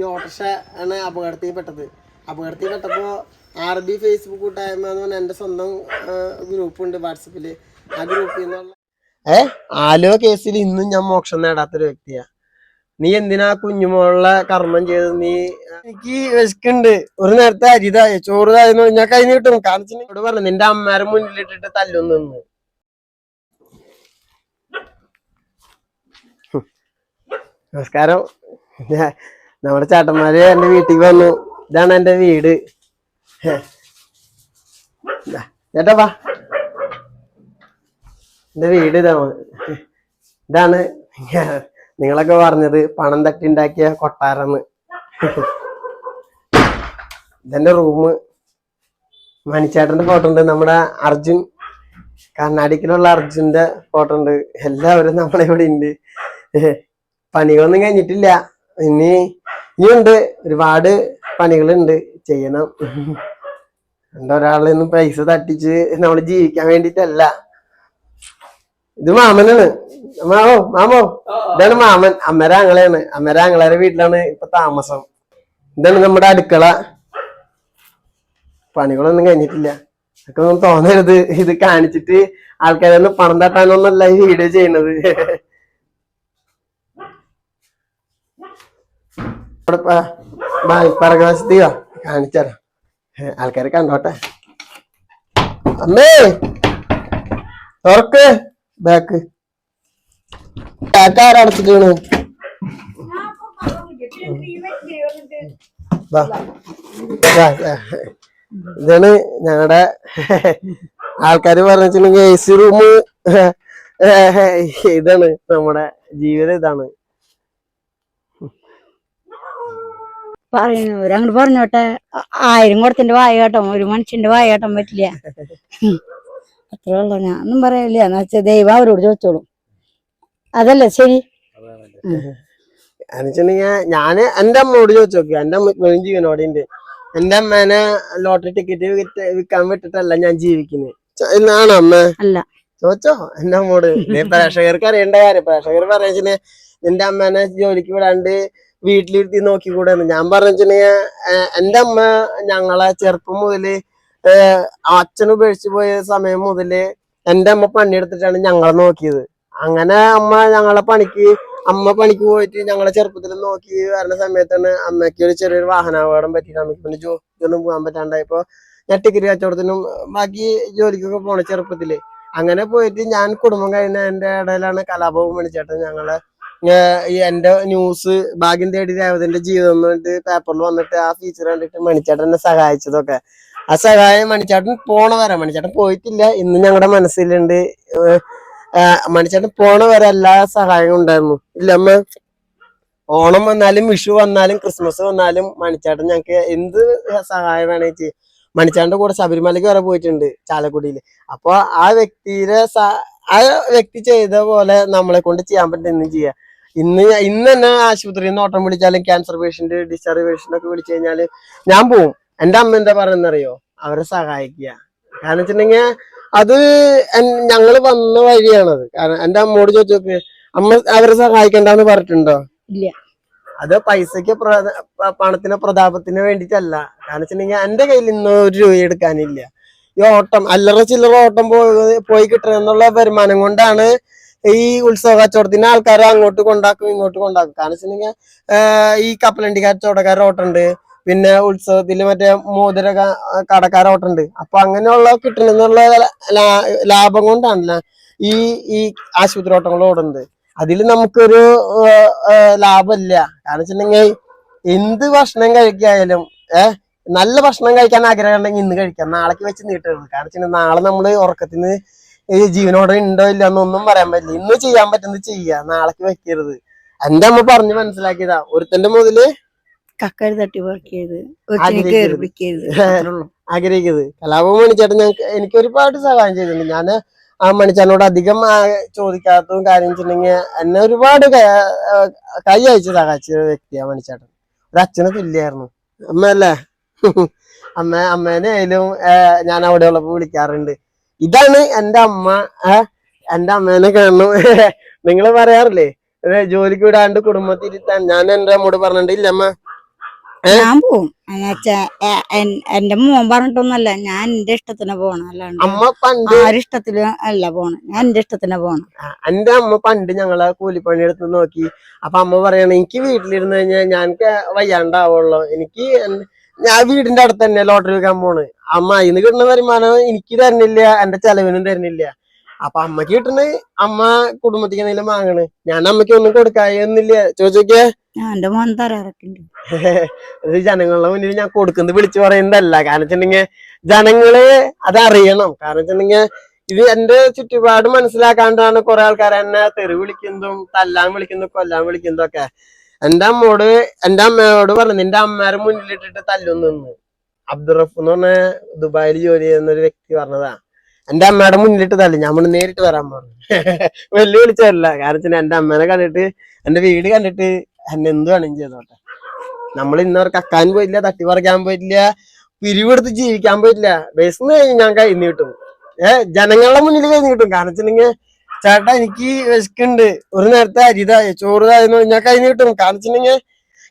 ഈ ഓട്ടോറിക്ഷ ആണ് അപകടത്തിൽ പെട്ടത് അപകടത്തിൽ പെട്ടപ്പോൾ ആർ ബി ഫേസ്ബുക്ക് കൂട്ടായ്മ എന്ന് പറഞ്ഞാൽ എന്റെ സ്വന്തം ഗ്രൂപ്പുണ്ട് വാട്സപ്പിൽ. ആ ഗ്രൂപ്പിൽ നിന്നുള്ള ഏ? ആലുവ കേസിൽ ഇന്നും ഞാൻ മോക്ഷം നേടാത്തൊരു വ്യക്തിയാ. നീ എന്തിനാ കുഞ്ഞുമോളെ കർമ്മം ചെയ്ത് നീ എനിക്ക് വിശക്കുണ്ട്. ഒരു നേരത്തെ അരിതായ ചോറ് ഞാൻ കഴിഞ്ഞ് കിട്ടും. കാരണം ഇവിടെ പറഞ്ഞു നിന്റെ അമ്മമാരെ മുന്നിലിട്ടിട്ട് തല്ലും നിന്ന്. നമസ്കാരം. നമ്മുടെ ചേട്ടന്മാര് എന്റെ വീട്ടിൽ വന്നു. ഇതാണ് എന്റെ വീട്. ചേട്ടാ വാ. എന്റെ വീട് ഇതാണ് ഇതാണ് നിങ്ങളൊക്കെ പറഞ്ഞത് പണം തട്ടി ഉണ്ടാക്കിയ കൊട്ടാരന്ന്. ഇതെന്റെ റൂമ്. മണിച്ചേട്ടന്റെ ഫോട്ടോ ഉണ്ട്. നമ്മുടെ അർജുൻ കർണാടകയിലുള്ള അർജുന്റെ ഫോട്ടോ ഉണ്ട്. എല്ലാവരും നമ്മളെ ഇവിടെ ഉണ്ട്. പണികളൊന്നും കഴിഞ്ഞിട്ടില്ല. ഇനി ഇനിയുണ്ട് ഒരുപാട് പണികളുണ്ട്. ചെയ്യണം. എന്താ ഒരാളിൽ നിന്ന് പൈസ തട്ടിച്ച് നമ്മൾ ജീവിക്കാൻ വേണ്ടിട്ടല്ല. ഇത് മാമനാണ്. മാമോ മാമോ? ഇതാണ് മാമൻ. അമ്മര അങ്ങളെയാണ് അമ്മര വീട്ടിലാണ് ഇപ്പൊ താമസം. ഇതാണ് നമ്മുടെ അടുക്കള. പണികളൊന്നും കഴിഞ്ഞിട്ടില്ല. അതൊക്കെ ഒന്നും തോന്നരുത്. ഇത് കാണിച്ചിട്ട് ആൾക്കാരൊന്നും പണം തട്ടാനൊന്നല്ല ഈ വീഡിയോ ചെയ്യുന്നത്. ഇവിടെ പ- ബാ- പിറകുവശത്ത് വാ, ആൾക്കാരെ കണ്ടോട്ടെ. അമ്മേ തുറക്ക് ബാക്ക്. ബാക്ക് ആരടച്ചിട്ടാണ്. ഇതാണ് ഞങ്ങളുടെ ആൾക്കാര് പറഞ്ഞിട്ടുണ്ടെങ്കിൽ എ സി റൂം ഇതാണ് നമ്മുടെ ജീവിതം ഇതാണ്. പറയുന്നവര് അങ്ങോട്ട് പറഞ്ഞോട്ടെ. ആയിരം കൊടുത്തിന്റെ വായ കേട്ടോ. ഒരു മനുഷ്യന്റെ വായ കേട്ടാൻ പറ്റില്ല. അത്രേ ഉള്ളൂ. ഞാൻ ഒന്നും പറയില്ല എന്ന് വെച്ചാൽ ദൈവം അവരോട് ചോദിച്ചോളും. അതല്ലേ ശരി? എന്നുവെച്ചിട്ടുണ്ടെങ്കിൽ ഞാൻ എന്റെ അമ്മയോട് ചോദിച്ചു നോക്കി എന്റെ അമ്മ ജീവനോടെ ഉണ്ട് എന്റെ അമ്മേനെ ലോട്ടറി ടിക്കറ്റ് വിറ്റ് വിൽക്കാൻ വിട്ടിട്ടല്ല ഞാൻ ജീവിക്കുന്നത് എന്നാണോ അമ്മ? അല്ല. ചോദിച്ചോ എന്റെ അമ്മോട് പ്രേക്ഷകർക്ക് അറിയേണ്ട കാര്യം. പ്രേക്ഷകർ പറയുന്നത് നിന്റെ അമ്മേനെ ജോലിക്ക് വിടാണ്ട് വീട്ടിലിരുത്തി നോക്കിക്കൂടെ ഞാൻ പറഞ്ഞിട്ടുണ്ടെങ്കിൽ എന്റെ അമ്മ ഞങ്ങളെ ചെറുപ്പം മുതൽ അച്ഛൻ ഉപേക്ഷിച്ചു പോയ സമയം മുതൽ എന്റെ അമ്മ പണിയെടുത്തിട്ടാണ് ഞങ്ങളെ നോക്കിയത്. അങ്ങനെ അമ്മ ഞങ്ങളെ പണിക്ക് അമ്മ പണിക്ക് പോയിട്ട് ഞങ്ങളെ ചെറുപ്പത്തിൽ നോക്കി വരുന്ന സമയത്താണ് അമ്മയ്ക്ക് ഒരു ചെറിയൊരു വാഹനാപകടം പറ്റിയിട്ട് അമ്മയ്ക്ക് പിന്നെ ജോലിക്കൊന്നും പോകാൻ പറ്റാണ്ടായപ്പോ ഞാൻ ടിക്കറ്റ് കച്ചവടത്തിനും ബാക്കി ജോലിക്കൊക്കെ പോണ ചെറുപ്പത്തിൽ. അങ്ങനെ പോയിട്ട് ഞാൻ കുടുംബം കഴിഞ്ഞ എന്റെ ഇടയിലാണ് കലാഭവൻ മണിച്ചേട്ടൻ ഞങ്ങളെ എന്റെ ന്യൂസ് ഭാഗ്യം തേടി രേവതിന്റെ ജീവിതം എന്ന് പറഞ്ഞിട്ട് പേപ്പറിൽ വന്നിട്ട് ആ ഫീച്ചർ കണ്ടിട്ട് മണിച്ചേട്ടൻ എന്നെ സഹായിച്ചതൊക്കെ. ആ സഹായം മണിച്ചേട്ടൻ പോണ വരെ മണിച്ചേട്ടൻ പോയിട്ടില്ല. ഇന്ന് ഞങ്ങളുടെ മനസ്സിലുണ്ട് മണിച്ചേട്ടൻ പോണ വരെ എല്ലാ സഹായവും ഉണ്ടായിരുന്നു. ഇല്ല അമ്മ? ഓണം വന്നാലും വിഷു വന്നാലും ക്രിസ്മസ് വന്നാലും മണിച്ചേട്ടൻ ഞങ്ങക്ക് എന്ത് സഹായം വേണമെങ്കിൽ ചെയ്യും മണിച്ചാന്റെ കൂടെ ശബരിമലയ്ക്ക് വരെ പോയിട്ടുണ്ട് ചാലക്കുടിയിൽ അപ്പൊ ആ വ്യക്തിയുടെ ആ വ്യക്തി ചെയ്ത പോലെ നമ്മളെ കൊണ്ട് ചെയ്യാൻ പറ്റുന്ന ചെയ്യാം? ഇന്ന് ഇന്ന് തന്നെ ആശുപത്രിയിൽ നിന്ന് ഓട്ടം വിളിച്ചാലും ക്യാൻസർ പേഷ്യന്റ് ഡിസ്ചാർജ് പേഷ്യന്റ് ഒക്കെ വിളിച്ചു കഴിഞ്ഞാൽ ഞാൻ പോവും. എന്റെ അമ്മ എന്താ പറയുന്നറിയോ? അവരെ സഹായിക്കുക. കാരണം വെച്ചിട്ടുണ്ടെങ്കിൽ അത് ഞങ്ങൾ ഞങ്ങൾ വന്ന വഴിയാണത്. കാരണം എന്റെ അമ്മോട് ചോദിച്ചു നോക്ക് അമ്മ അവരെ സഹായിക്കണ്ടെന്ന് പറഞ്ഞിട്ടുണ്ടോ? ഇല്ല. അത് പൈസക്ക് പണത്തിന് പ്രതാപത്തിന് വേണ്ടിട്ടല്ല കാരണം വെച്ചിട്ടുണ്ടെങ്കിൽ എന്റെ കയ്യിൽ ഇന്ന് ഒരു രൂപ എടുക്കാനില്ല. ഈ ഓട്ടം അല്ലറ ചില്ലറ ഓട്ടം പോയി കിട്ടണമെന്നുള്ള കിട്ടണം വരുമാനം കൊണ്ടാണ് ഈ ഉത്സവ കച്ചവടത്തിന് ആൾക്കാരെ അങ്ങോട്ട് കൊണ്ടാക്കും ഇങ്ങോട്ട് കൊണ്ടാക്കും. കാരണം വെച്ചിട്ടുണ്ടെങ്കിൽ ഈ കപ്പലണ്ടി കച്ചവടക്കാരുടെ ഓട്ടമുണ്ട് പിന്നെ ഉത്സവത്തിൽ മറ്റേ മോതിര കടക്കാർ കടക്കാരുടെ ഓട്ടമുണ്ട് അപ്പൊ അങ്ങനെയുള്ള കിട്ടണമെന്നുള്ള ലാഭം കൊണ്ടാണല്ല ഈ ഈ ആശുപത്രി ഓട്ടങ്ങൾ ഓടുന്നത്. അതിൽ നമുക്കൊരു ലാഭമില്ല. കാരണം വെച്ചിട്ടുണ്ടെങ്കിൽ എന്ത് ഭക്ഷണം കഴിക്കായാലും ഏഹ് നല്ല ഭക്ഷണം കഴിക്കാൻ ആഗ്രഹം ഉണ്ടെങ്കിൽ ഇന്ന് കഴിക്കാം. നാളേക്ക് വെച്ച് നീട്ടരുത്. കാരണം വെച്ചിട്ടുണ്ടെങ്കിൽ നാളെ നമ്മൾ ഉറക്കത്തിന് ജീവനോടെ ഉണ്ടോ ഇല്ല എന്നൊന്നും പറയാൻ പറ്റില്ല. ഇന്ന് ചെയ്യാൻ പറ്റുന്നത് ചെയ്യാ. നാളേക്ക് വെക്കരുത്. എന്റെ അമ്മ പറഞ്ഞു മനസ്സിലാക്കിയതാ. ഒരുത്തന്റെ മുതൽ കക്കരി തട്ടി പറക്കിയത്. ആഗ്രഹിക്കുന്നത് കലാപം മണിച്ചേട്ടൻ ഞങ്ങൾക്ക് എനിക്ക് ഒരുപാട് സഹായം ചെയ്തിട്ടുണ്ട്. ഞാൻ ആ മണിച്ചേട്ടനോട് അധികം ചോദിക്കാത്തതും കാര്യം വെച്ചിട്ടുണ്ടെങ്കിൽ എന്നെ ഒരുപാട് കൈ അയച്ച് സഹായിച്ച വ്യക്തിയാ മണിച്ചേട്ടൻ. ഒരു അച്ഛന് തുല്യായിരുന്നു. അമ്മ അല്ലേ അമ്മ അമ്മേനെ ആയാലും ഞാൻ അവിടെ ഉള്ളപ്പോ വിളിക്കാറുണ്ട്. ഇതാണ് എന്റെ അമ്മ എന്റെ എന്റെ അമ്മേനെ കാണണം. നിങ്ങൾ പറയാറില്ലേ? ജോലിക്ക് വിടാണ്ട് കുടുംബത്തിരുത്താൻ ഞാൻ എന്റെ അമ്മോട് പറഞ്ഞിട്ടുണ്ട് ഇല്ല അമ്മ ഞാൻ പോവും. എന്റെ മോൻ പറഞ്ഞിട്ടൊന്നല്ല ഞാൻ എന്റെ ഇഷ്ടത്തിന് പോണം അല്ലാണ്ട് അമ്മ പണ്ട് ഇഷ്ടത്തിന് അല്ല പോണം. ഞാൻ എന്റെ ഇഷ്ടത്തിന് പോണം. എന്റെ അമ്മ പണ്ട് ഞങ്ങളെ കൂലിപ്പണി എടുത്ത് നോക്കി. അപ്പൊ അമ്മ പറയണ എനിക്ക് വീട്ടിലിരുന്ന് കഴിഞ്ഞാൽ ഞാൻ വയ്യാണ്ടാവുള്ളൂ. എനിക്ക് ഞാൻ വീടിന്റെ അടുത്ത് തന്നെ ലോട്ടറി വെക്കാൻ പോണ്. അമ്മ ഇന്ന് കിട്ടുന്ന വരുമാനം എനിക്ക് തരുന്നില്ല എന്റെ ചെലവിനും തരുന്നില്ല. അപ്പൊ അമ്മയ്ക്ക് കിട്ടുന്ന അമ്മ കുടുംബത്തിക്ക് എന്തെങ്കിലും വാങ്ങണ്. ഞാൻ അമ്മയ്ക്ക് ഒന്നും കൊടുക്കായൊന്നില്ല ചോദിച്ചോക്കിയേ എന്റെ മോൻ ഇത് ജനങ്ങളുടെ മുന്നിൽ ഞാൻ കൊടുക്കുന്നത് വിളിച്ചു പറയുന്നതല്ല. കാരണം വെച്ചിട്ടുണ്ടെങ്കിൽ ജനങ്ങൾ അത് അറിയണം. കാരണം വെച്ചിട്ടുണ്ടെങ്കിൽ ഇത് എന്റെ ചുറ്റുപാട് മനസ്സിലാക്കാണ്ടാണ് കുറെ ആൾക്കാർ എന്നെ തെറി വിളിക്കുന്നതും തല്ലാൻ വിളിക്കുന്നതും കൊല്ലാൻ വിളിക്കുന്നതും ഒക്കെ. എന്റെ അമ്മോട് എന്റെ അമ്മയോട് പറഞ്ഞു നിന്റെ അമ്മേരെ മുന്നിലിട്ടിട്ട് തല്ലു നിന്ന്. അബ്ദുറഫ് എന്ന് പറഞ്ഞ ദുബായിൽ ജോലി ചെയ്യുന്ന ഒരു വ്യക്തി പറഞ്ഞതാ. എന്റെ അമ്മയുടെ മുന്നിലിട്ട് തല്ലു ഞാൻ നേരിട്ട് വരാൻ പറഞ്ഞു. വെല്ലുവിളിച്ചതല്ല കാരണം എന്റെ അമ്മേനെ കണ്ടിട്ട് എന്റെ വീട് കണ്ടിട്ട് എന്നെ എന്ത് വേണം ചെയ്തോട്ടെ നമ്മൾ ഇന്നവർ കക്കാൻ പോയില്ല തട്ടി പറിക്കാൻ പോയില്ല പിരിവെടുത്ത് ജീവിക്കാൻ പോയില്ല. ബസ് കഴിഞ്ഞ് ഞാൻ കൈ നീട്ടും. ഏഹ് ജനങ്ങളുടെ മുന്നിൽ കൈ നീട്ടും. കാരണം വെച്ചിട്ടുണ്ടെങ്കിൽ ചേട്ടാ എനിക്ക് വിശക്കുണ്ട്. ഒരു നേരത്തെ അരിതായ ചോറ് തായെന്ന് ഞാൻ കൈ നീട്ടും. കാരണം വെച്ചിട്ടുണ്ടെങ്കിൽ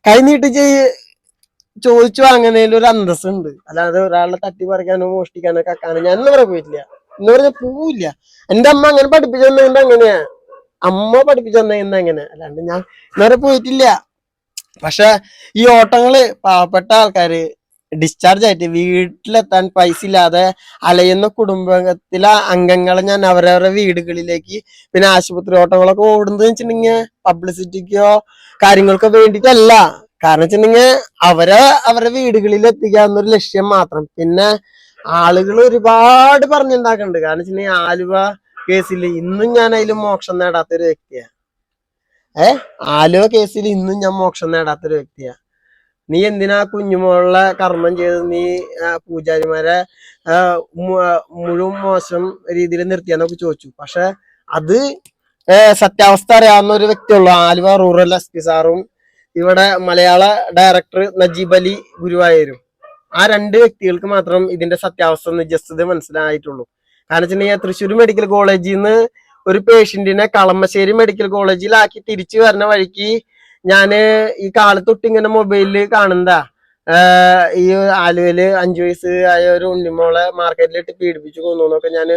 കൈ നീട്ടി ചോദിച്ചു വാങ്ങുന്നതിൽ ഒരു അന്തസ്സുണ്ട്. അല്ലാതെ ഒരാളെ തട്ടി പറിക്കാനോ മോഷ്ടിക്കാനോ കക്കാനോ ഞാൻ ഇന്നവരെ പോയിട്ടില്ല. ഇന്ന് പറഞ്ഞ പോവില്ല. എന്റെ അമ്മ അങ്ങനെ പഠിപ്പിച്ചു തന്നെ അങ്ങനെയാ. അമ്മ പഠിപ്പിച്ചു തന്നെ അങ്ങനെ. അല്ലാണ്ട് ഞാൻ ഇന്നവരെ പോയിട്ടില്ല. പക്ഷെ ഈ ഓട്ടങ്ങൾ പാവപ്പെട്ട ആൾക്കാര് ഡിസ്ചാർജ് ആയിട്ട് വീട്ടിലെത്താൻ പൈസ ഇല്ലാതെ അലയുന്ന കുടുംബത്തിലെ അംഗങ്ങളെ ഞാൻ അവരവരുടെ വീടുകളിലേക്ക് പിന്നെ ആശുപത്രി ഓട്ടങ്ങളൊക്കെ ഓടുന്നത് വെച്ചിട്ടുണ്ടെങ്കിൽ പബ്ലിസിറ്റിക്കോ കാര്യങ്ങൾക്കോ വേണ്ടിയിട്ടല്ല. കാരണം വെച്ചിട്ടുണ്ടെങ്കിൽ അവരെ അവരുടെ വീടുകളിൽ എത്തിക്കുക എന്നൊരു ലക്ഷ്യം മാത്രം. പിന്നെ ആളുകൾ ഒരുപാട് പറഞ്ഞുണ്ടാക്കുന്നുണ്ട്. കാരണം വെച്ചിട്ടുണ്ടെങ്കിൽ ആലുവ കേസിൽ ഇന്നും ഞാൻ അതിൽ മോക്ഷം നേടാത്തൊരു വ്യക്തിയാണ്. ഏ? ആലുവ കേസിൽ ഇന്നും ഞാൻ മോക്ഷം നേടാത്തൊരു വ്യക്തിയാ നീ എന്തിനാ കുഞ്ഞുമോളെ കർമ്മം ചെയ്ത് നീ പൂജാരിമാരെ മുഴുവൻ മോശം രീതിയിൽ നിർത്തിയാന്നൊക്കെ ചോദിച്ചു. പക്ഷെ അത് സത്യാവസ്ഥ അറിയാവുന്ന ഒരു വ്യക്തിയുള്ളൂ. ആലുവ റൂറൽ എസ് പി സാറും ഇവിടെ മലയാള ഡയറക്ടർ നജീബ് അലി ഗുരുവായൂരും. ആ രണ്ട് വ്യക്തികൾക്ക് മാത്രം ഇതിന്റെ സത്യാവസ്ഥ നിജസ്ഥത മനസ്സിലായിട്ടുള്ളൂ. കാരണം വെച്ചിട്ടുണ്ടെങ്കിൽ തൃശ്ശൂർ മെഡിക്കൽ കോളേജിൽ നിന്ന് ഒരു പേഷ്യന്റിനെ കളമശ്ശേരി മെഡിക്കൽ കോളേജിലാക്കി തിരിച്ചു വരുന്ന വഴിക്ക് ഞാൻ ഈ കാലത്തൊട്ട് ഇങ്ങനെ മൊബൈലിൽ കാണുന്നതാ. ഈ ആലുവയിൽ അഞ്ചു വയസ്സ് ആയ ഒരു ഉണ്ണിമോളെ മാർക്കറ്റിലിട്ട് പീഡിപ്പിച്ചു കൊന്നു എന്നൊക്കെ ഞാൻ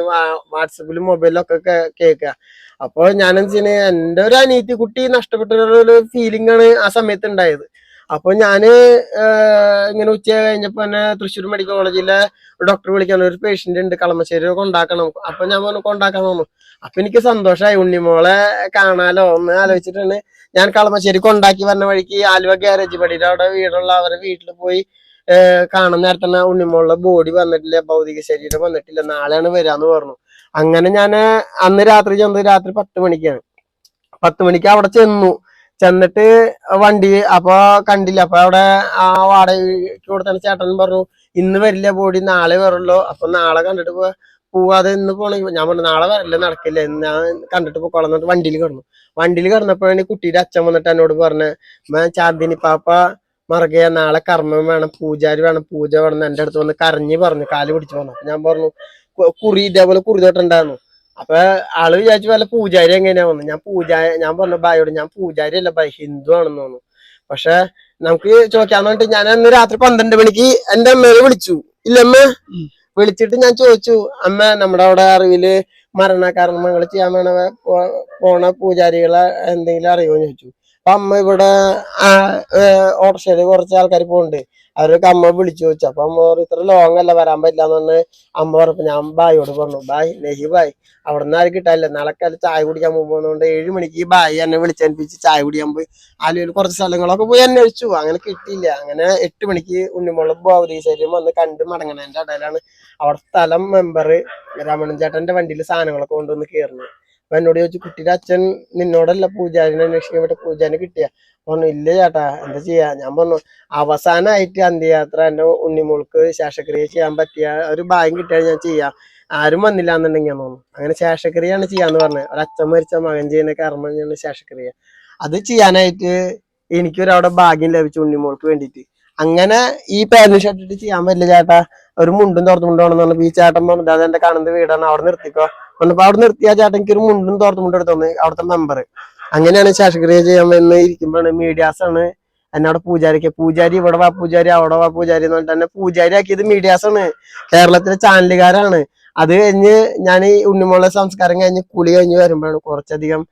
വാട്സപ്പിലും മൊബൈലിലൊക്കെ കേൾക്കുക അപ്പോൾ ഞാനെന്ന് വെച്ചാൽ എന്റെ ഒരു അനീതി കുട്ടി നഷ്ടപ്പെട്ട ഒരു ഫീലിംഗ് ആണ് ആ സമയത്ത് ഉണ്ടായത്. അപ്പൊ ഞാൻ ഇങ്ങനെ ഉച്ച കഴിഞ്ഞപ്പോ തന്നെ തൃശ്ശൂർ മെഡിക്കൽ കോളേജിലെ ഡോക്ടർ വിളിക്കാൻ ഒരു പേഷ്യന്റ് ഉണ്ട് കളമശ്ശേരി കൊണ്ടാക്കണം അപ്പൊ ഞാൻ പറഞ്ഞു കൊണ്ടാക്കാൻ തോന്നു അപ്പൊ എനിക്ക് സന്തോഷമായി ഉണ്ണിമോളെ കാണാലോ എന്ന് ആലോചിച്ചിട്ടാണ് ഞാൻ കളമശ്ശേരി കൊണ്ടാക്കി പറഞ്ഞ വഴിക്ക് ആലുവ ഗ്യാരേജ് പടിയുടെ അവിടെ വീടുള്ള അവരെ വീട്ടിൽ പോയി കാണുന്ന നേരത്തെ തന്നെ ഉണ്ണിമോളുടെ ബോഡി വന്നിട്ടില്ല ഭൗതിക ശരീരം വന്നിട്ടില്ല. നാളെയാണ് വരാന്ന് പറഞ്ഞു. അങ്ങനെ ഞാൻ അന്ന് രാത്രി ചെന്നത് രാത്രി പത്ത് മണിക്കാണ്. പത്ത് മണിക്ക് അവിടെ ചെന്നു. ചെന്നിട്ട് വണ്ടി അപ്പൊ കണ്ടില്ല. അപ്പൊ അവിടെ ആ വാടകയ്ക്ക് കൊടുത്ത ചേട്ടൻ പറഞ്ഞു ഇന്ന് വരില്ല ബോഡി നാളെ വരുള്ളൂ. അപ്പൊ നാളെ കണ്ടിട്ട് പോ- പോവാതെ ഇന്ന് പോണെങ്കിൽ ഞാൻ പറഞ്ഞു നാളെ വരല്ലേ നടക്കില്ല. ഞാൻ കണ്ടിട്ട് പോക്കോളാം. എന്നിട്ട് വണ്ടിയിൽ കിടന്നു. വണ്ടിയിൽ കിടന്നപ്പോഴാണ് കുട്ടിയുടെ അച്ഛൻ വന്നിട്ട് എന്നോട് പറഞ്ഞു ചാന്ദിനി പാപ്പ മറുകയ നാളെ കർമ്മം വേണം പൂജാരി വേണം പൂജ വേണം എന്റെ അടുത്ത് വന്ന് കരഞ്ഞു പറഞ്ഞു കാൽ പിടിച്ചു പോകണം ഞാൻ പറഞ്ഞു "കു- കുറി ഇതേപോലെ കുറി തൊട്ടുണ്ടായിരുന്നു. അപ്പൊ ആൾ വിചാരിച്ചു വല്ല പൂജാരി എങ്ങനെയാ വന്നു. ഞാൻ പൂജാരി ഞാൻ പറഞ്ഞു ബായോട് ഞാൻ പൂജാരി അല്ല ബായ് ഹിന്ദു ആണെന്ന് തോന്നുന്നു. പക്ഷെ നമുക്ക് ചോദിക്കാന്ന് പറഞ്ഞിട്ട് ഞാൻ അന്ന് രാത്രി പന്ത്രണ്ട് മണിക്ക് എന്റെ അമ്മയെ വിളിച്ചു. ഇല്ലമ്മ വിളിച്ചിട്ട് ഞാൻ ചോദിച്ചു അമ്മ നമ്മുടെ അവിടെ അറിവിൽ മരണകർമ്മങ്ങൾ ചെയ്യാൻ വേണ പോണ പൂജാരികളെ എന്തെങ്കിലും അറിയുമോ? ചോദിച്ചു. അപ്പൊ അമ്മ ഇവിടെ ഓട്ടോറിക്ഷയിൽ കുറച്ച് ആൾക്കാർ പോകുന്നുണ്ട് അവരൊക്കെ അമ്മ വിളിച്ചു ചോദിച്ചു. അപ്പൊ അമ്മ പറഞ്ഞു ഇത്ര ലോങ് അല്ല വരാൻ പറ്റില്ല എന്ന് പറഞ്ഞ് അമ്മ പറഞ്ഞപ്പോ ഞാൻ ബായിയോട് പറഞ്ഞു. ബായ് നെഹി ബായ് അവിടെ നിന്ന് ആരും കിട്ടാനില്ല. നാളെ ചായ കുടിക്കാൻ പോകുന്നതുകൊണ്ട് ഏഴ് മണിക്ക് ഈ ബായി എന്നെ വിളിച്ചനുപ്പിച്ച് ചായ കുടിക്കാൻ പോയി. ആലുവയിൽ കുറച്ച് സ്ഥലങ്ങളൊക്കെ പോയി അന്വേഷിച്ചു. അങ്ങനെ കിട്ടിയില്ല. അങ്ങനെ എട്ട് മണിക്ക് ഉണ്ണിമുളം ഭൗതികശരീരം വന്ന് കണ്ട് മടങ്ങണതിന്റെ ഇടയിലാണ് അവിടെ സ്ഥലം മെമ്പർ രാമണൻ ചേട്ടന്റെ വണ്ടിയിൽ സാധനങ്ങളൊക്കെ കൊണ്ടുവന്ന് കയറുന്നത് അപ്പൊ എന്നോട് ചോദിച്ചു കുട്ടിയുടെ അച്ഛൻ നിന്നോടല്ല പൂജാരിനെ അന്വേഷിക്കാൻ ഇവിടെ പൂജാനെ കിട്ടിയ? പറഞ്ഞു ഇല്ല ചേട്ടാ എന്താ ചെയ്യാ? ഞാൻ പറഞ്ഞു അവസാനമായിട്ട് അന്ത്യയാത്ര എന്റെ ഉണ്ണിമോൾക്ക് ശേഷക്രിയ ചെയ്യാൻ പറ്റിയ ഒരു ഭാഗ്യം കിട്ടിയാൽ ഞാൻ ചെയ്യാം. ആരും വന്നില്ല എന്നുണ്ടെങ്കിൽ തോന്നുന്നു. അങ്ങനെ ശേഷക്രിയാണ് ചെയ്യാന്ന് പറഞ്ഞത്. ഒരു അച്ഛൻ മരിച്ച മകൻ ചെയ്യുന്ന കർമ്മം ശേഷക്രിയ അത് ചെയ്യാനായിട്ട് എനിക്കൊരവിടെ ഭാഗ്യം ലഭിച്ചു ഉണ്ണിമോൾക്ക് വേണ്ടിയിട്ട്. അങ്ങനെ ഈ പാന്റ് ഷർട്ടിട്ട് ചെയ്യാൻ പറ്റില്ല ചേട്ടാ. ഒരു മുണ്ടും തോർത്തും മുണ്ടും എന്ന് ഈ ചേട്ടൻ പറഞ്ഞു അത് എന്റെ കാണുന്ന വീടാണ് അവിടെ നിർത്തിക്കോ. പറഞ്ഞപ്പോ അവിടെ നിർത്തിയ ചേട്ടൻ എനിക്ക് ഒരു മുണ്ടും തോർത്തും മുണ്ടും എടുത്തു അവിടുത്തെ മെമ്പർ അങ്ങനെയാണ് ശാസ്ത്രക്രിയ ചെയ്യാൻ വന്ന് ഇരിക്കുമ്പോഴാണ് മീഡിയാസ് ആണ് അവിടെ പൂജാരിക്ക്. പൂജാരി ഇവിടെ വാ പൂജാരി അവിടെ വാ പൂജാരി എന്ന് പറഞ്ഞിട്ട് എന്നെ പൂജാരി ആക്കിയത് മീഡിയാസ് ആണ്. കേരളത്തിലെ ചാനലുകാരാണ്. അത് കഴിഞ്ഞ് ഞാൻ ഈ ഉണ്ണിമോളെ സംസ്കാരം കഴിഞ്ഞ് കുളി കഴിഞ്ഞ് വരുമ്പോഴാണ് കുറച്ചധികം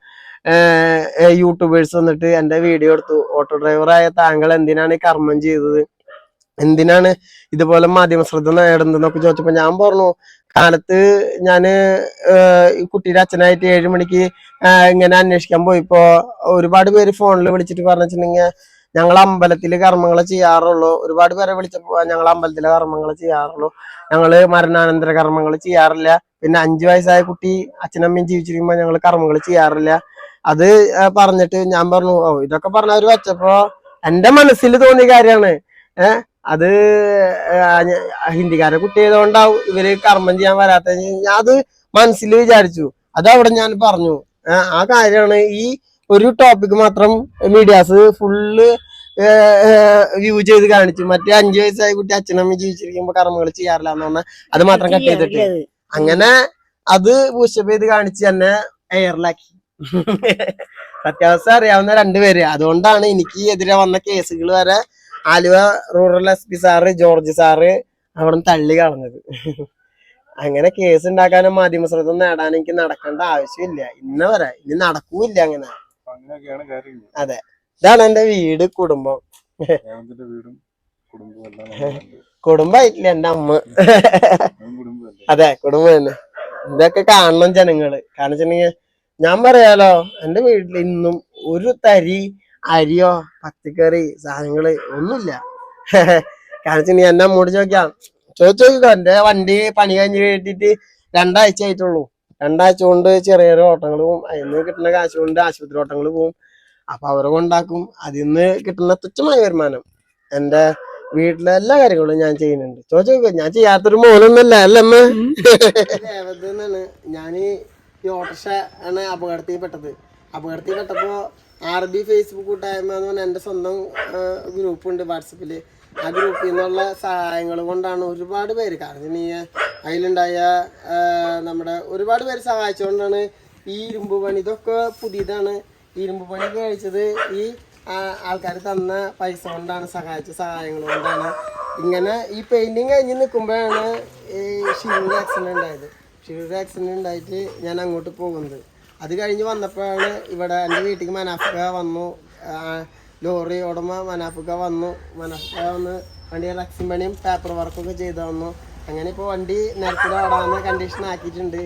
യൂട്യൂബേഴ്സ് വന്നിട്ട് എന്റെ വീഡിയോ എടുത്തു. ഓട്ടോ ഡ്രൈവറായ താങ്കൾ എന്തിനാണ് ഈ കർമ്മം ചെയ്തത്? എന്തിനാണ് ഇതുപോലെ മാധ്യമ ശ്രദ്ധ നേടുന്നതെന്നൊക്കെ ചോദിച്ചപ്പോ ഞാൻ പറഞ്ഞു കാലത്ത് ഏഹ് കുട്ടിയുടെ അച്ഛനായിട്ട് ഏഴു മണിക്ക് ഇങ്ങനെ അന്വേഷിക്കാൻ പോയിപ്പോ ഒരുപാട് പേര് ഫോണിൽ വിളിച്ചിട്ട് പറഞ്ഞിട്ടുണ്ടെങ്കിൽ ഞങ്ങൾ അമ്പലത്തിൽ കർമ്മങ്ങൾ ചെയ്യാറുള്ളൂ. ഒരുപാട് പേരെ വിളിച്ചപ്പോ ഞങ്ങൾ അമ്പലത്തിലെ കർമ്മങ്ങൾ ചെയ്യാറുള്ളൂ. ഞങ്ങൾ മരണാനന്തര കർമ്മങ്ങൾ ചെയ്യാറില്ല. പിന്നെ അഞ്ചു വയസ്സായ കുട്ടി അച്ഛനമ്മയും ജീവിച്ചിരിക്കുമ്പോ ഞങ്ങൾ കർമ്മങ്ങൾ ചെയ്യാറില്ല. അത് പറഞ്ഞിട്ട് ഞാൻ പറഞ്ഞു ഓ ഇതൊക്കെ പറഞ്ഞ അവർ വെച്ചപ്പോ എന്റെ മനസ്സിൽ തോന്നിയ കാര്യമാണ്. ഏഹ് അത് ഹിന്ദിക്കാരെ കുട്ടി ആയതുകൊണ്ടാവും ഇവർ കർമ്മം ചെയ്യാൻ വരാത്ത ഞാൻ അത് മനസ്സിൽ വിചാരിച്ചു. അത് അവിടെ ഞാൻ പറഞ്ഞു. ആ കാര്യമാണ് ഈ ഒരു ടോപ്പിക് മാത്രം മീഡിയാസ് ഫുള്ള് വ്യൂ ചെയ്ത് കാണിച്ചു. മറ്റേ അഞ്ചു വയസ്സായ കുട്ടി അച്ഛനമ്മ ജീവിച്ചിരിക്കുമ്പോ കർമ്മങ്ങൾ ചെയ്യാറില്ല എന്ന് പറഞ്ഞാൽ അത് മാത്രം കട്ട് ചെയ്തിട്ട്. അങ്ങനെ അത് പുഷപ്പ് ചെയ്ത് കാണിച്ച് തന്നെ എയറിലാക്കി സത്യാവസ്ഥ അറിയാവുന്ന രണ്ടുപേര് അതുകൊണ്ടാണ് എനിക്ക് എതിരെ വന്ന കേസുകൾ വരെ Aluva rural S P sir George sir അവിടെ തള്ളി കളഞ്ഞത്. അങ്ങനെ കേസ് ഉണ്ടാക്കാനും മാധ്യമ ശ്രദ്ധ നേടാനും എനിക്ക് നടക്കേണ്ട ആവശ്യമില്ല. ഇന്ന വരെ ഇനി നടക്കൂല്ല അങ്ങനെ. അതെ. ഇതാണ് എന്റെ വീട് കുടുംബം. കുടുംബായിട്ടില്ല. എന്റെ അമ്മ. അതെ കുടുംബം തന്നെ. ഇതൊക്കെ കാണണം ജനങ്ങൾ. കാരണം വെച്ചിട്ടുണ്ടെങ്കിൽ ഞാൻ പറയാലോ എന്റെ വീട്ടിൽ ഇന്നും ഒരു തരി അരിയോ പച്ചക്കറി സാധനങ്ങൾ ഒന്നുമില്ല. കാരണം നീ എന്നെ മൂടി ചോദിക്കാം. ചോദിച്ചു നോക്കിക്കോ എന്റെ വണ്ടി പണി കഴിഞ്ഞ് കേട്ടിട്ട് രണ്ടാഴ്ച ആയിട്ടുള്ളൂ. രണ്ടാഴ്ച കൊണ്ട് ചെറിയ ചെറിയ ഓട്ടങ്ങൾ പോവും. അതിൽ നിന്ന് കിട്ടുന്ന കാശ് കൊണ്ട് ആശുപത്രി ഓട്ടങ്ങൾ പോവും. അപ്പൊ അവരെ കൊണ്ടാക്കും. അതിൽ നിന്ന് കിട്ടുന്ന തുച്ഛമായ വരുമാനം എന്റെ വീട്ടിലെ എല്ലാ കാര്യങ്ങളും ഞാൻ ചെയ്യുന്നുണ്ട്. ചോദിച്ചു നോക്കിക്കോ ഞാൻ ചെയ്യാത്തൊരു മോനൊന്നല്ല അല്ലമ്മ ഞാൻ ഈ ഓട്ടോറിക്ഷ ആണ് അപകടത്തിൽ പെട്ടത് അപകടത്തിൽ പെട്ടപ്പോ ആർ ബി ഫേസ്ബുക്ക് കൂട്ടായ്മ എന്ന് പറഞ്ഞാൽ എന്റെ സ്വന്തം ഗ്രൂപ്പുണ്ട് വാട്സപ്പിൽ ആ ഗ്രൂപ്പിൽ നിന്നുള്ള സഹായങ്ങൾ കൊണ്ടാണ് ഒരുപാട് പേര്. കാരണം ഈ അതിലുണ്ടായ നമ്മുടെ ഒരുപാട് പേര് സഹായിച്ചുകൊണ്ടാണ് ഈ ഇരുമ്പ് പണി. ഇതൊക്കെ പുതിയതാണ്. ഇരുമ്പ് പണി കഴിച്ചത് ഈ ആൾക്കാർ തന്ന പൈസ കൊണ്ടാണ് സഹായിച്ച സഹായങ്ങൾ കൊണ്ടാണ്. ഇങ്ങനെ ഈ പെയിന്റിങ് കഴിഞ്ഞ് നിൽക്കുമ്പോഴാണ് ഈ ഷിരൂർ ആക്സിഡന്റ് ഉണ്ടായത്. ഷിരൂർ ആക്സിഡന്റ് ഉണ്ടായിട്ട് ഞാൻ അങ്ങോട്ട് പോകുന്നത്. അത് കഴിഞ്ഞ് വന്നപ്പോഴാണ് ഇവിടെ എന്റെ വീട്ടിലേക്ക് മനാഫിക്ക വന്നു. ലോറി ഉടമ മനാഫിക്ക വന്നു. മനാഫിക്ക വന്ന് വണ്ടിയുടെ റക്സിൻ പണിയും പേപ്പർ വർക്കൊക്കെ ചെയ്തു തന്നു. അങ്ങനെ ഇപ്പോൾ വണ്ടി നിരത്തിൽ ഓടാവുന്ന കണ്ടീഷൻ ആക്കിയിട്ടുണ്ട്.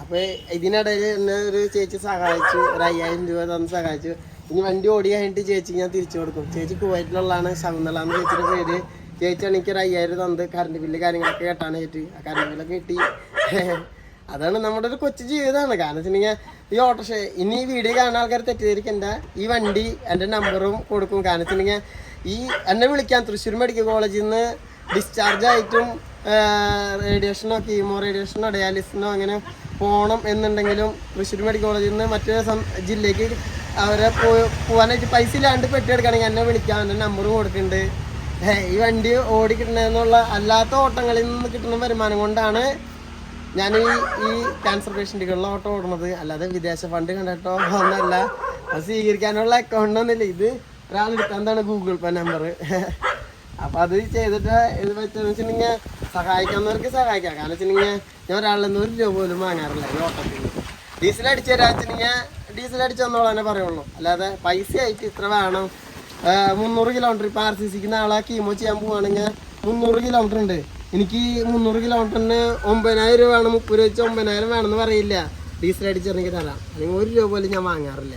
അപ്പോൾ ഇതിനിടയിൽ എന്നെ ഒരു ചേച്ചി സഹായിച്ചു. ഒരു അയ്യായിരം രൂപ തന്ന് സഹായിച്ചു. ഇനി വണ്ടി ഓടി കഴിഞ്ഞിട്ട് ചേച്ചിക്ക് ഞാൻ തിരിച്ചു കൊടുക്കും. ചേച്ചി കുവൈറ്റിലുള്ളതാണ് ശകുന്തള എന്ന് ചേച്ചിയുടെ പേര്. ചേച്ചി എനിക്ക് ഒരു അയ്യായിരം തന്നത് കറണ്ട് ബില്ല് കാര്യങ്ങളൊക്കെ കേട്ടാനായിട്ട്. ആ കറണ്ട് ബില്ലൊക്കെ കിട്ടി. അതാണ് നമ്മുടെ ഒരു കൊച്ചു ജീവിതമാണ്. കാരണം വെച്ചിട്ടുണ്ടെങ്കിൽ ഈ ഓട്ടോഷ ഇനി ഈ വീഡിയോ കാണുന്ന ആൾക്കാർ തെറ്റിദ്ധരിക്കണ്ട ഈ വണ്ടി എന്റെ നമ്പറും കൊടുക്കും. കാരണം വെച്ചിട്ടുണ്ടെങ്കിൽ ഈ എന്നെ വിളിക്കാൻ തൃശ്ശൂർ മെഡിക്കൽ കോളേജിൽ നിന്ന് ഡിസ്ചാർജ് ആയിട്ടും റേഡിയേഷനോ കീമോ റേഡിയേഷനോ ഡയാലിസിനോ അങ്ങനെ പോകണം എന്നുണ്ടെങ്കിലും തൃശ്ശൂർ മെഡിക്കൽ കോളേജിൽ നിന്ന് മറ്റൊരു ജില്ലയ്ക്ക് അവരെ പോകാനായിട്ട് പൈസ ഇല്ലാണ്ട് പെട്ടിയെടുക്കണമെങ്കിൽ എന്നെ വിളിക്കാം. എന്റെ നമ്പർ കൊടുക്കുന്നുണ്ട്. ഈ വണ്ടി ഓടി അല്ലാത്ത ഓട്ടങ്ങളിൽ നിന്ന് കിട്ടുന്ന വരുമാനം കൊണ്ടാണ് ഞാൻ ഈ ഈ ക്യാൻസർ പേഷ്യന്റുകളിലെ ഓട്ടോ ഓടുന്നത് അല്ലാതെ വിദേശ ഫണ്ട് കണ്ടിട്ടോ ഒന്നല്ല. അത് സ്വീകരിക്കാനുള്ള അക്കൗണ്ട് ഒന്നുമില്ല. ഇത് ഒരാളെടുക്കാൻ എന്താണ് ഗൂഗിൾ പേ നമ്പർ അപ്പൊ അത് ചെയ്തിട്ട് ഇത് വെച്ചെന്ന് വെച്ചിട്ടുണ്ടെങ്കിൽ സഹായിക്കാവുന്നവർക്ക് സഹായിക്കാം. കാരണം വെച്ചിട്ടുണ്ടെങ്കിൽ ഞാൻ ഒരാളിൽ നിന്ന് ഒരു രൂപ പോലും വാങ്ങാറില്ല ഈ ഓട്ടത്തിൽ. ഡീസൽ അടിച്ചു തരാ വെച്ചിട്ടുണ്ടെങ്കിൽ ഡീസൽ അടിച്ചു തന്നോളാനേ പറയുള്ളൂ. അല്ലാതെ പൈസ ആയിട്ട് ഇത്ര വേണം. മുന്നൂറ് കിലോമീറ്റർ ഇപ്പം ആർ സി സിക്ക് നാളെ കീമോ ചെയ്യാൻ പോവുകയാണെങ്കിൽ മുന്നൂറ് കിലോമീറ്റർ ഉണ്ട്. എനിക്ക് മുന്നൂറ് കിലോമീറ്ററിന് ഒമ്പതിനായിരം രൂപ വേണം മുപ്പത് രൂപ വെച്ച് ഒമ്പതിനായിരം വേണമെന്ന് പറയില്ല. ഡീസൽ അടിച്ചിറങ്ങി തരാം. അല്ലെങ്കിൽ ഒരു രൂപ പോലും ഞാൻ വാങ്ങാറില്ല.